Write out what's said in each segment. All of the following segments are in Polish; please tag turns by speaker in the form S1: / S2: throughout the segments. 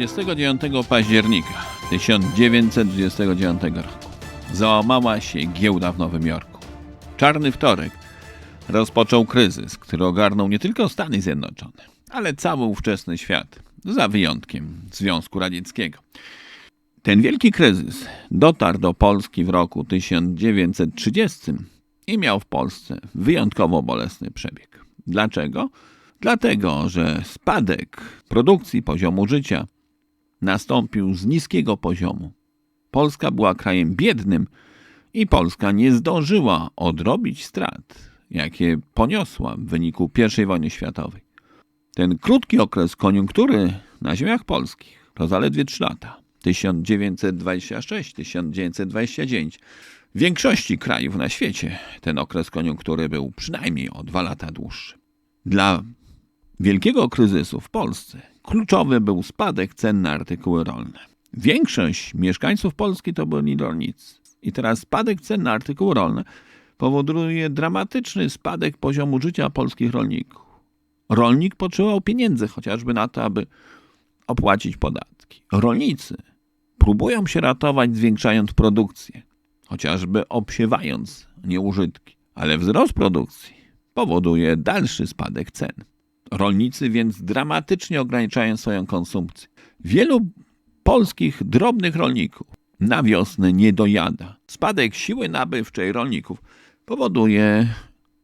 S1: 29 października 1929 roku załamała się giełda w Nowym Jorku. Czarny wtorek rozpoczął kryzys, który ogarnął nie tylko Stany Zjednoczone, ale cały ówczesny świat, za wyjątkiem Związku Radzieckiego. Ten wielki kryzys dotarł do Polski w roku 1930 i miał w Polsce wyjątkowo bolesny przebieg. Dlaczego? Dlatego, że spadek produkcji poziomu życia nastąpił z niskiego poziomu. Polska była krajem biednym i Polska nie zdążyła odrobić strat, jakie poniosła w wyniku I wojny światowej. Ten krótki okres koniunktury na ziemiach polskich to zaledwie 3 lata 1926-1929. W większości krajów na świecie ten okres koniunktury był przynajmniej o dwa lata dłuższy. Dla wielkiego kryzysu w Polsce kluczowy był spadek cen na artykuły rolne. Większość mieszkańców Polski to byli rolnicy. I teraz spadek cen na artykuły rolne powoduje dramatyczny spadek poziomu życia polskich rolników. Rolnik potrzebował pieniędzy chociażby na to, aby opłacić podatki. Rolnicy próbują się ratować, zwiększając produkcję, chociażby obsiewając nieużytki, ale wzrost produkcji powoduje dalszy spadek cen. Rolnicy więc dramatycznie ograniczają swoją konsumpcję. Wielu polskich drobnych rolników na wiosnę nie dojada. Spadek siły nabywczej rolników powoduje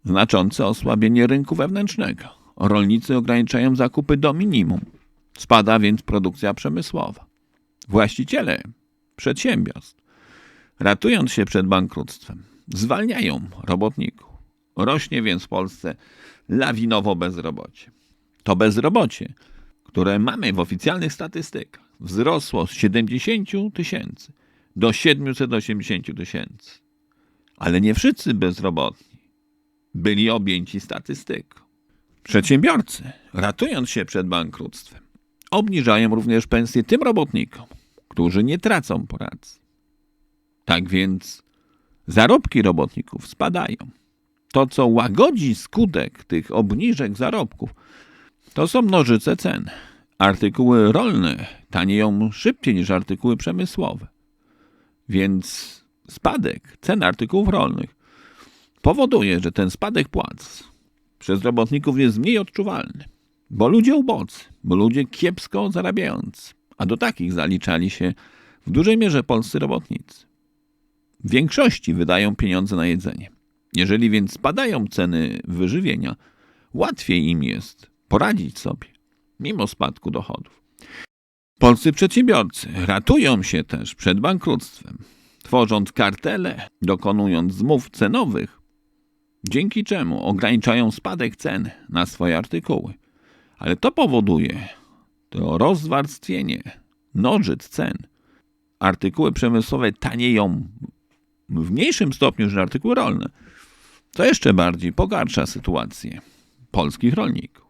S1: znaczące osłabienie rynku wewnętrznego. Rolnicy ograniczają zakupy do minimum. Spada więc produkcja przemysłowa. Właściciele przedsiębiorstw, ratując się przed bankructwem, zwalniają robotników. Rośnie więc w Polsce lawinowo bezrobocie. To bezrobocie, które mamy w oficjalnych statystykach, wzrosło z 70 tysięcy do 780 tysięcy. Ale nie wszyscy bezrobotni byli objęci statystyką. Przedsiębiorcy, ratując się przed bankructwem, obniżają również pensje tym robotnikom, którzy nie tracą pracy. Tak więc zarobki robotników spadają. To, co łagodzi skutek tych obniżek zarobków, to są nożyce cen. Artykuły rolne tanieją szybciej niż artykuły przemysłowe. Więc spadek cen artykułów rolnych powoduje, że ten spadek płac przez robotników jest mniej odczuwalny. Bo ludzie ubodzy, bo ludzie kiepsko zarabiający, a do takich zaliczali się w dużej mierze polscy robotnicy. W większości wydają pieniądze na jedzenie. Jeżeli więc spadają ceny wyżywienia, łatwiej im jest poradzić sobie, mimo spadku dochodów. Polscy przedsiębiorcy ratują się też przed bankructwem, tworząc kartele, dokonując zmów cenowych, dzięki czemu ograniczają spadek cen na swoje artykuły. Ale to powoduje to rozwarstwienie nożyc cen. Artykuły przemysłowe tanieją w mniejszym stopniu niż artykuły rolne, co jeszcze bardziej pogarsza sytuację polskich rolników.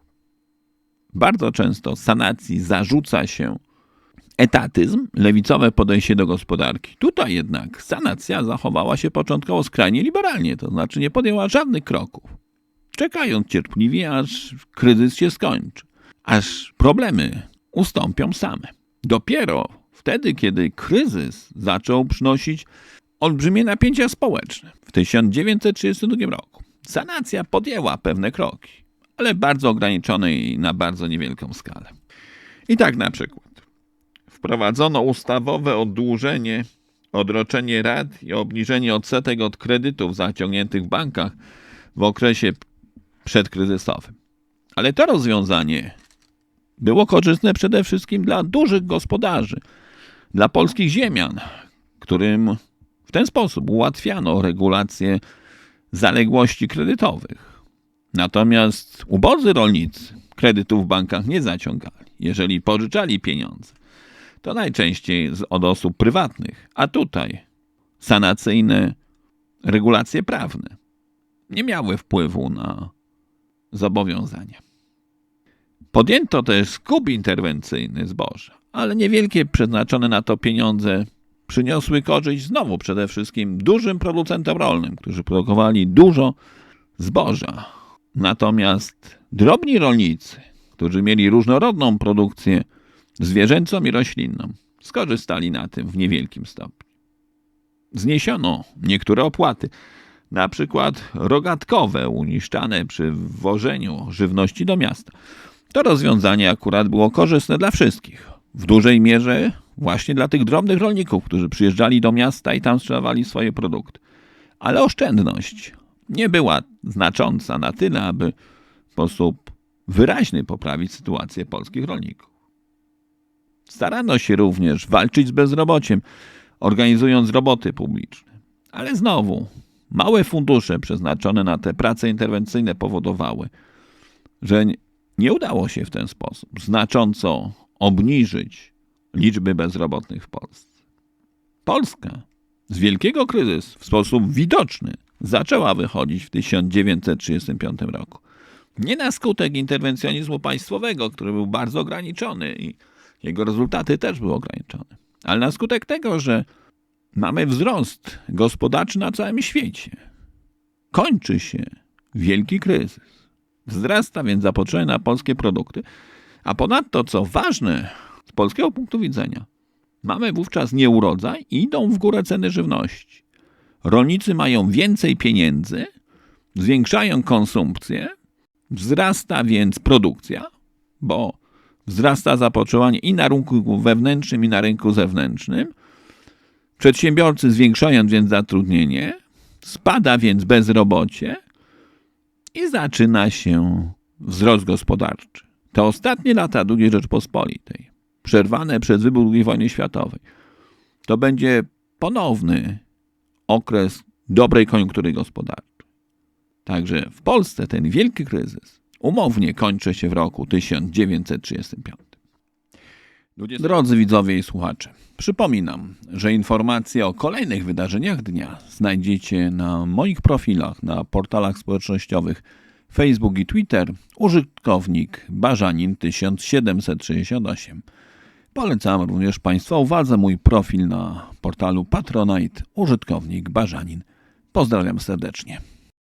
S1: Bardzo często sanacji zarzuca się etatyzm, lewicowe podejście do gospodarki. Tutaj jednak sanacja zachowała się początkowo skrajnie liberalnie, to znaczy nie podjęła żadnych kroków, czekając cierpliwie, aż kryzys się skończy, aż problemy ustąpią same. Dopiero wtedy, kiedy kryzys zaczął przynosić olbrzymie napięcia społeczne w 1932 roku, sanacja podjęła pewne kroki, ale bardzo ograniczone i na bardzo niewielką skalę. I tak na przykład wprowadzono ustawowe oddłużenie, odroczenie rat i obniżenie odsetek od kredytów zaciągniętych w bankach w okresie przedkryzysowym. Ale to rozwiązanie było korzystne przede wszystkim dla dużych gospodarzy, dla polskich ziemian, którym ten sposób ułatwiano regulację zaległości kredytowych. Natomiast ubodzy rolnicy kredytów w bankach nie zaciągali. Jeżeli pożyczali pieniądze, to najczęściej od osób prywatnych, a tutaj sanacyjne regulacje prawne nie miały wpływu na zobowiązania. Podjęto też skup interwencyjny zboża, ale niewielkie przeznaczone na to pieniądze przyniosły korzyść znowu przede wszystkim dużym producentom rolnym, którzy produkowali dużo zboża. Natomiast drobni rolnicy, którzy mieli różnorodną produkcję, zwierzęcą i roślinną. Skorzystali na tym w niewielkim stopniu. Zniesiono niektóre opłaty, na przykład rogatkowe uniszczane przy wwożeniu żywności do miasta. To rozwiązanie akurat było korzystne dla wszystkich. W dużej mierze właśnie dla tych drobnych rolników, którzy przyjeżdżali do miasta i tam sprzedawali swoje produkty. Ale oszczędność nie była znacząca na tyle, aby w sposób wyraźny poprawić sytuację polskich rolników. Starano się również walczyć z bezrobociem, organizując roboty publiczne. Ale znowu, małe fundusze przeznaczone na te prace interwencyjne powodowały, że nie udało się w ten sposób znacząco obniżyć liczby bezrobotnych w Polsce. Polska z wielkiego kryzysu w sposób widoczny zaczęła wychodzić w 1935 roku. Nie na skutek interwencjonizmu państwowego, który był bardzo ograniczony i jego rezultaty też były ograniczone, ale na skutek tego, że mamy wzrost gospodarczy na całym świecie. Kończy się wielki kryzys. Wzrasta więc zapotrzebowanie na polskie produkty, a ponadto, co ważne z polskiego punktu widzenia, mamy wówczas nieurodzaj i idą w górę ceny żywności. Rolnicy mają więcej pieniędzy, zwiększają konsumpcję, wzrasta więc produkcja, bo wzrasta zapotrzebowanie i na rynku wewnętrznym, i na rynku zewnętrznym. Przedsiębiorcy zwiększają więc zatrudnienie, spada więc bezrobocie i zaczyna się wzrost gospodarczy. Te ostatnie lata II Rzeczpospolitej, przerwane przez wybuch II wojny światowej, to będzie ponowny okres dobrej koniunktury gospodarczej. Także w Polsce ten wielki kryzys umownie kończy się w roku 1935. Drodzy widzowie i słuchacze, przypominam, że informacje o kolejnych wydarzeniach dnia znajdziecie na moich profilach na portalach społecznościowych Facebook i Twitter użytkownik Barzanin 1768. Polecam również Państwa uwadze mój profil na portalu Patronite użytkownik Barzanin. Pozdrawiam serdecznie.